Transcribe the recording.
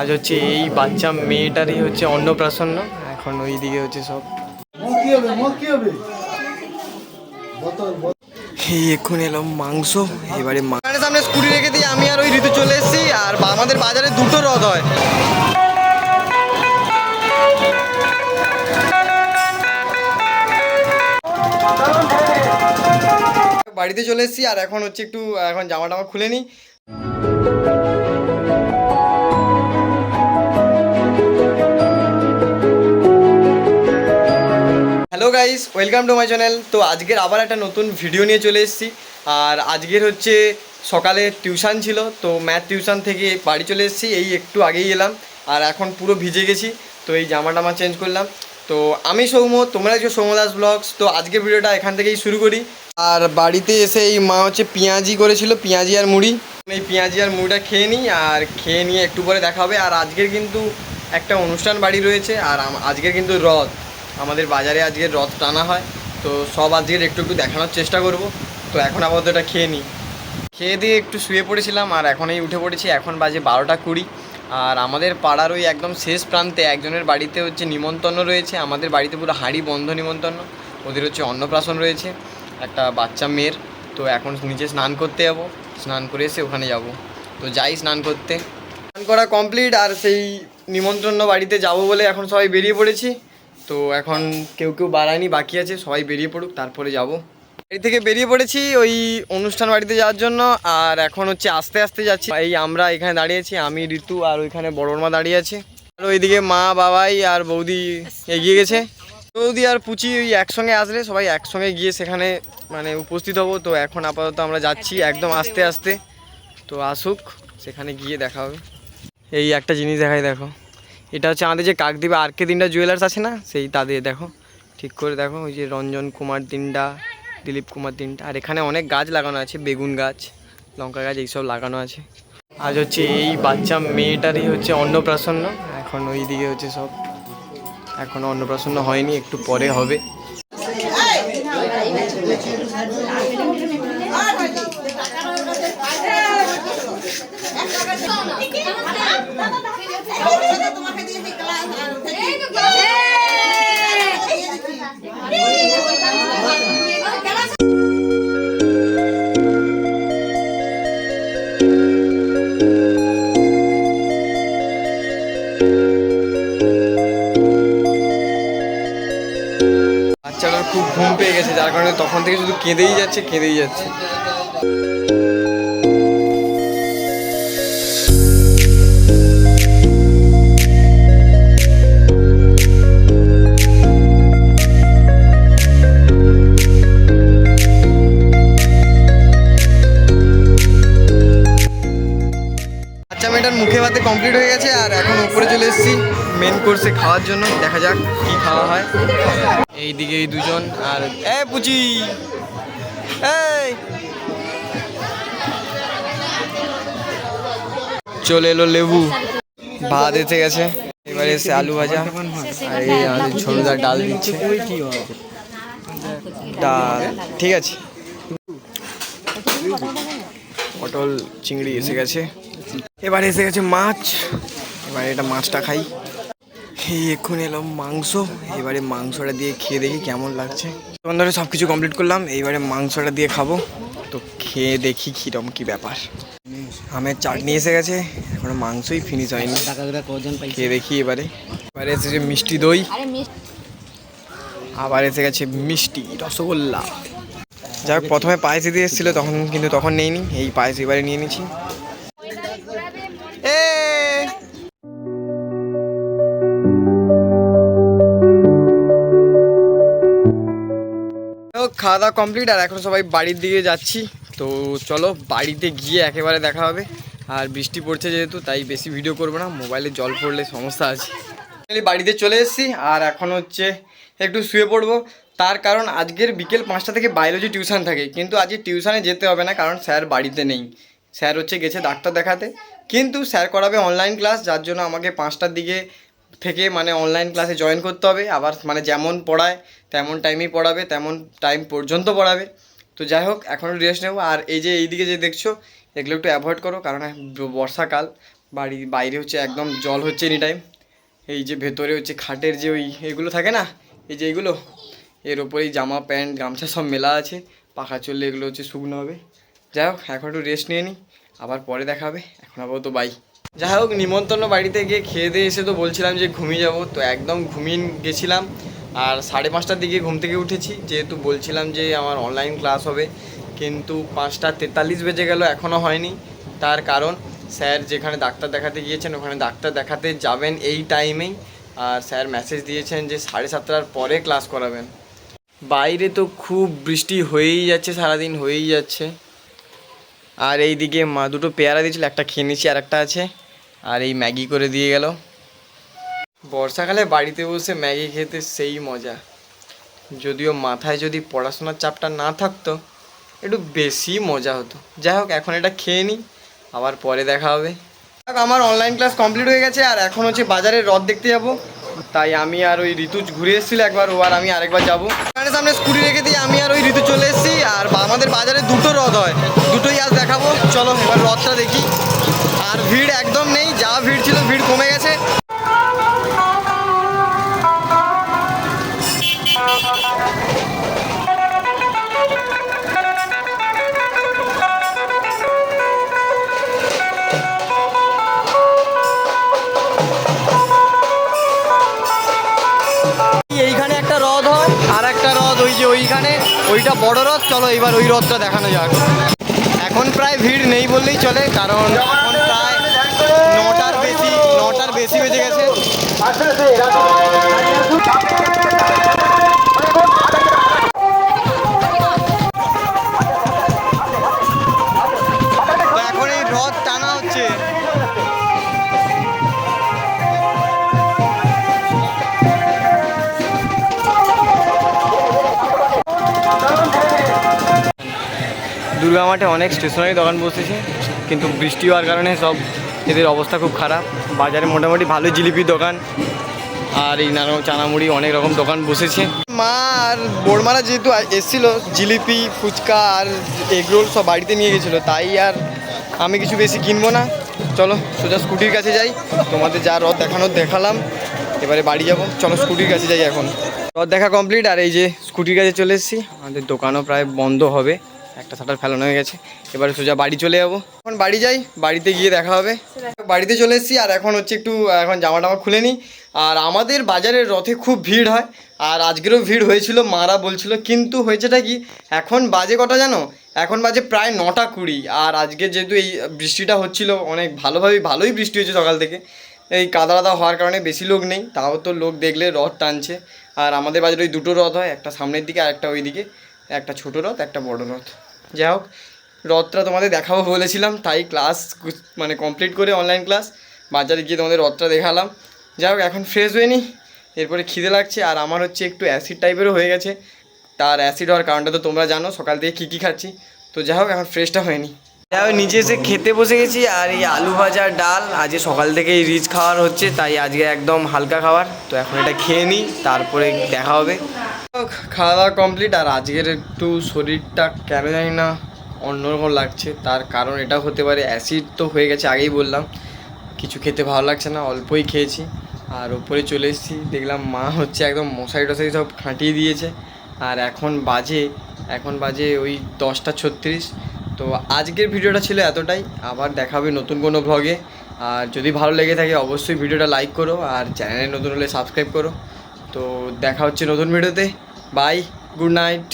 আজ হচ্ছে এই বাচ্চা মেয়েটারই হচ্ছে অন্নপ্রাশন্ন এখন ওই দিকে হচ্ছে সব। এখন এলাম মাংস, এবারে সামনে স্কুটি রেখে দিয়ে আমি আর ওই ঋতু চলে এসেছি, আর আমাদের বাজারে দুটো রথ হয়। বাড়িতে চলে এসেছি, আর এখন হচ্ছে একটু, এখন জামা টামা খুলে নিই। Hello guys welcome to my channel তো আজকের আবার একটা নতুন ভিডিও নিয়ে চলে এসেছি। আর আজকের হচ্ছে সকালে টিউশন ছিল, তো ম্যাথ টিউশন থেকে বাড়ি চলে এসেছি। এই একটু আগেই এলাম। আর এখন পুরো ভিজে গেছি, তো এই জামা টামা চেঞ্জ করলাম। তো আমি সৌম্য, তোমরা যে সৌম্য দাস ব্লগস তো আজকের ভিডিওটা এখান থেকেই শুরু করি। আর বাড়িতে এসে এই মা হচ্ছে পেঁয়াজি করেছিল, পেঁয়াজি আর মুড়ি। এই পেঁয়াজি আর মুড়িটা খেয়ে নিই, আর খেয়ে নিয়ে একটু পরে দেখা হবে। আর আজকের কিন্তু একটা অনুষ্ঠান বাড়ি রয়েছে, আর আজকের কিন্তু রথ। আমাদের বাজারে আজকে রথ টানা হয়, তো সব আজকের একটু একটু দেখানোর চেষ্টা করব। তো এখন আপাতত এটা খেয়ে নিই। খেয়ে দিয়ে একটু শুয়ে পড়েছিলাম আর এখনই উঠে পড়েছি, এখন বাজে বারোটা কুড়ি। আর আমাদের পাড়ার ওই একদম শেষ প্রান্তে একজনের বাড়িতে হচ্ছে নিমন্ত্রণ রয়েছে, আমাদের বাড়িতে পুরো হাঁড়ি বন্ধ নিমন্ত্রণ। ওদের হচ্ছে অন্নপ্রাশন রয়েছে, একটা বাচ্চা মেয়ের। তো এখন নিচে স্নান করতে যাব, স্নান করে এসে ওখানে যাব। তো যাই স্নান করতে। স্নান করা কমপ্লিট আর সেই নিমন্ত্রণ বাড়িতে যাব বলে এখন সবাই বেরিয়ে পড়েছি। তো এখন কেউ কেউ বাড়ায়নি, বাকি আছে, সবাই বেরিয়ে পড়ুক, তারপরে যাব। বাড়ি থেকে বেরিয়ে পড়েছি ওই অনুষ্ঠান বাড়িতে যাওয়ার জন্য, আর এখন হচ্ছে আস্তে আস্তে যাচ্ছি। এই আমরা এখানে দাঁড়িয়েছি আমি, ঋতু, আর ওইখানে বড় মা দাঁড়িয়ে আছে। আর ওইদিকে মা, বাবাই, আর বৌদি এগিয়ে গেছে। বৌদি আর পুচি ওই একসঙ্গে আসলে, সবাই একসঙ্গে গিয়ে সেখানে মানে উপস্থিত হব। তো এখন আপাতত আমরা যাচ্ছি একদম আস্তে আস্তে। তো আসুক, সেখানে গিয়ে দেখা হবে। এই একটা জিনিস দেখাই, দেখো। এটা হচ্ছে আমাদের যে কাকদ্বীপে আর কে দিনটা জুয়েলার্স আছে না, সেই তাদের দেখো। ঠিক করে দেখো, ওই যে রঞ্জন কুমার দিনটা দিলীপ কুমার দিনটা আর এখানে অনেক গাছ লাগানো আছে, বেগুন গাছ, লঙ্কা গাছ, এইসব লাগানো আছে। আজ হচ্ছে এই বাচ্চা মেয়েটারই হচ্ছে অন্নপ্রাশন্ন এখন ওই দিকে হচ্ছে সব। এখনও অন্নপ্রাশন্ন হয়নি, একটু পরে হবে। বাচ্চাটার খুব ঘুম পেয়ে গেছে যার কারণে তখন থেকে শুধু কেঁদেই যাচ্ছে কেঁদেই যাচ্ছে। মুখে ভাতে কমপ্লিট হয়ে গেছে, আর এখন উপরে চলে এসেছি। মেন কোর্সে খাওয়ার জন্য, দেখা যাক কি খাওয়া হয়। এই দিকে এই দুজন, আর এ পুচি! চলে এলো লেবু। ভাত এসে গেছে, এবারে এসে আলু ভাজা, আর এই আমাদের ঝোলদার ডাল দিচ্ছে। ডাল, ঠিক আছে। পটল, চিংড়ি এসে গেছে। এবার এসে গেছে মাছ। এবার এটা মাছটা খাই। এই এখন এলাম মাংস। এবারে মাংসটা দিয়ে খেয়ে দেখি কেমন লাগছে। তখন ধরে সব কিছু কমপ্লিট করলাম। এইবারে মাংসটা দিয়ে খাব। তো খেয়ে দেখি কীরকম কী ব্যাপার। আমের চাটনি এসে গেছে। এখনও মাংসই ফিনিশ হয়নি। খেয়ে দেখি এবারে। এবারে এসেছে মিষ্টি দই। আবার এসে গেছে মিষ্টি রসগোল্লা। যাই প্রথমে পায়েস দিয়ে এসেছিল, তখন কিন্তু তখন নেইনি। এই পায়েস এবারে নিয়ে নিচ্ছি। খাওয়া দাওয়া কমপ্লিট আর এখন সবাই বাড়ির দিকে যাচ্ছি। তো চলো, বাড়িতে গিয়ে একেবারে দেখা হবে। আর বৃষ্টি পড়ছে যেহেতু, তাই বেশি ভিডিও করব না। মোবাইলে জল পড়লে সমস্যা আছে। বাড়িতে চলে এসেছি, আর এখন হচ্ছে একটু শুয়ে পড়ব। তার কারণ, আজকের বিকেল পাঁচটা থেকে বায়োলজি টিউশন থাকে। কিন্তু আজকে টিউশনে যেতে হবে না, কারণ স্যার বাড়িতে নেই। স্যার হচ্ছে গেছে ডাক্তার দেখাতে। কিন্তু স্যার করাবে অনলাইন ক্লাস যার জন্য আমাকে পাঁচটার দিকে থেকে মানে অনলাইন ক্লাসে জয়েন করতে হবে। আবার মানে যেমন পড়ায়, তেমন টাইমেই পড়াবে, তেমন টাইম পর্যন্ত পড়াবে। তো যাই হোক এখনও রেস্ট নেব। আর এই যে এইদিকে যে দেখছ, এগুলো একটু অ্যাভয়েড করো, কারণ বর্ষাকাল, বাড়ি, বাইরে হচ্ছে একদম জল হচ্ছে এনি টাইম এই যে ভেতরে হচ্ছে খাটের যে ওই এগুলো থাকে না, এই যে এইগুলো এর ওপরেই জামা, প্যান্ট, গামছা সব মেলা আছে। পাখা চললে এগুলো হচ্ছে শুকনো হবে। যাই হোক, এখন একটু রেস্ট নিয়ে নিই আবার পরে দেখা হবে এখন আপাতত বাই যাই হোক, নিমন্ত্রণ বাড়িতে গিয়ে খেয়ে দিয়ে এসে তো বলছিলাম যে ঘুমিয়ে যাব। তো একদম ঘুমিয়ে গেছিলাম। আর সাড়ে পাঁচটার দিকে ঘুম থেকে উঠেছি। যেহেতু বলছিলাম যে আমার অনলাইন ক্লাস হবে। কিন্তু পাঁচটা তেতাল্লিশ বেজে গেল এখনও হয়নি। তার কারণ, স্যার যেখানে ডাক্তার দেখাতে গিয়েছেন, ওখানে ডাক্তার দেখাতে যাবেন এই টাইমেই আর স্যার মেসেজ দিয়েছেন যে সাড়ে সাতটার পরে ক্লাস করাবেন। বাইরে তো খুব বৃষ্টি হয়েই যাচ্ছে, সারাদিন হয়েই যাচ্ছে। আর এই দিকে মা দুটো পেয়ারা দিয়েছিল, একটা খেয়ে নিয়েছি আর একটা আছে। আর এই ম্যাগি করে দিয়ে গেল। বর্ষাকালে বাড়িতে বসে ম্যাগি খেতে সেই মজা। যদিও মাথায় যদি পড়াশোনার চাপটা না থাকতো, একটু বেশি মজা হতো। যাই হোক, এখন এটা খেয়ে নিই আবার পরে দেখা হবে। আমার অনলাইন ক্লাস কমপ্লিট হয়ে গেছে আর এখন হচ্ছে বাজারে রথ দেখতে যাব। তাই আমি আর ওই ঋতু ঘুরে এসেছিল একবার, ও আর আমি আরেকবার যাব। এখানে সামনে স্কুটি রেখে দিয়ে আমি আর ওই ঋতু চলে এসেছি, আর আমাদের বাজারে দুটো রথ হয়। দুটোই আজ দেখাবো। চলো, এবার রথটা দেখি। আর ভিড় একদম নেই, যা ভিড় ছিল ভিড় কমে গেছে। এইখানে একটা রথ হয়, আর একটা রথ ওই যে ওইখানে, ওইটা বড় রথ চলো এবার ওই রথটা দেখানো যাক। এখন প্রায় ভিড় নেই বললেই চলে, কারণ এখন প্রায় নটার বেশি নটার বেশি বেজে গেছে। এখন টানা হচ্ছে। দুর্গা মাঠে অনেক স্টেশনারি দোকান বসেছে, কিন্তু বৃষ্টি হওয়ার কারণে সব এদের অবস্থা খুব খারাপ। বাজারে মোটামুটি ভালো জিলিপির দোকান, আর এই নানা চানামুড়ি অনেক রকম দোকান বসেছে। মা আর বোরমারা যেহেতু এসেছিল, জিলিপি, ফুচকা আর এগরোল সব বাড়িতে নিয়ে গেছিল, তাই আর আমি কিছু বেশি কিনবো না। চলো, সোজা স্কুটির কাছে যাই, তোমাদের যা রথ দেখানোর দেখালাম, এবারে বাড়ি যাব। চলো স্কুটির কাছে যাই এখন। রথ দেখা কমপ্লিট আর এই যে স্কুটির কাছে চলে এসেছি, আমাদের দোকানও প্রায় বন্ধ হবে। একটা শাটার ফেলানো হয়ে গেছে। এবারে সোজা বাড়ি চলে যাব। এখন বাড়ি যাই, বাড়িতে গিয়ে দেখা হবে। বাড়িতে চলে এসেছি আর এখন হচ্ছে একটু, এখন জামা টামা খুলে নিই। আর আমাদের বাজারের রথে খুব ভিড় হয়। আর আজকেরও ভিড় হয়েছিল, মারা বলছিল, কিন্তু হয়েছেটা কি? এখন বাজে কটা জানো? এখন বাজে প্রায় নটা কুড়ি। আর আজকে যেহেতু এই বৃষ্টিটা হচ্ছিল, অনেক ভালোভাবেই, ভালোই বৃষ্টি হয়েছে সকাল থেকে। এই কাদা কাদা হওয়ার কারণে বেশি লোক নেই, তাও তো লোক দেখলে রথ টানছে। আর আমাদের বাজারে ওই দুটো রথ হয়, একটা সামনের দিকে আর একটা ওই দিকে একটা ছোটো রথ, একটা বড় রথ। যাই হোক, রথটা তোমাদের দেখাবো বলেছিলাম, তাই ক্লাস মানে কমপ্লিট করে অনলাইন ক্লাস বাজারে গিয়ে তোমাদের রথটা দেখালাম। যাই হোক, এখন ফ্রেশ হয়ে নি, এরপরে খিদে লাগছে, আর আমার হচ্ছে একটু অ্যাসিড টাইপেরও হয়ে গেছে। তার অ্যাসিড হওয়ার কারণটা তো তোমরা জানো, সকাল থেকে কী কী খাচ্ছি। তো যাই হোক, এখন ফ্রেশটা হয়নি। যাই নিচে এসে খেতে বসে গেছি আর এই আলু ভাজা ডাল আজকে সকাল থেকে রিচ খাওয়ার হচ্ছে, তাই আজকে একদম হালকা খাবার। তো এখন এটা খেয়ে নিই, তারপরে দেখা হবে। খাওয়া দাওয়া কমপ্লিট আর আজকের একটু শরীরটা কেন জানি না অন্যরকম লাগছে, তার কারণ এটা হতে পারে অ্যাসিড তো হয়ে গেছে আগেই বললাম। কিছু খেতে ভালো লাগছে না, অল্পই খেয়েছি। আর ওপরে চলে এসেছি, দেখলাম মা হচ্ছে একদম মশারি টশারি সব খাঁটিয়ে দিয়েছে। আর এখন বাজে এখন বাজে ওই দশটা ছত্রিশ। তো আজকের ভিডিওটা ছিল এতটাই। আবার দেখা হবে নতুন কোনো ভ্লগে আর যদি ভালো লেগে থাকে, অবশ্যই ভিডিওটা লাইক করো আর চ্যানেলে নতুন হলে সাবস্ক্রাইব করো। তো দেখা হচ্ছে নতুন ভিডিওতে। Bye good night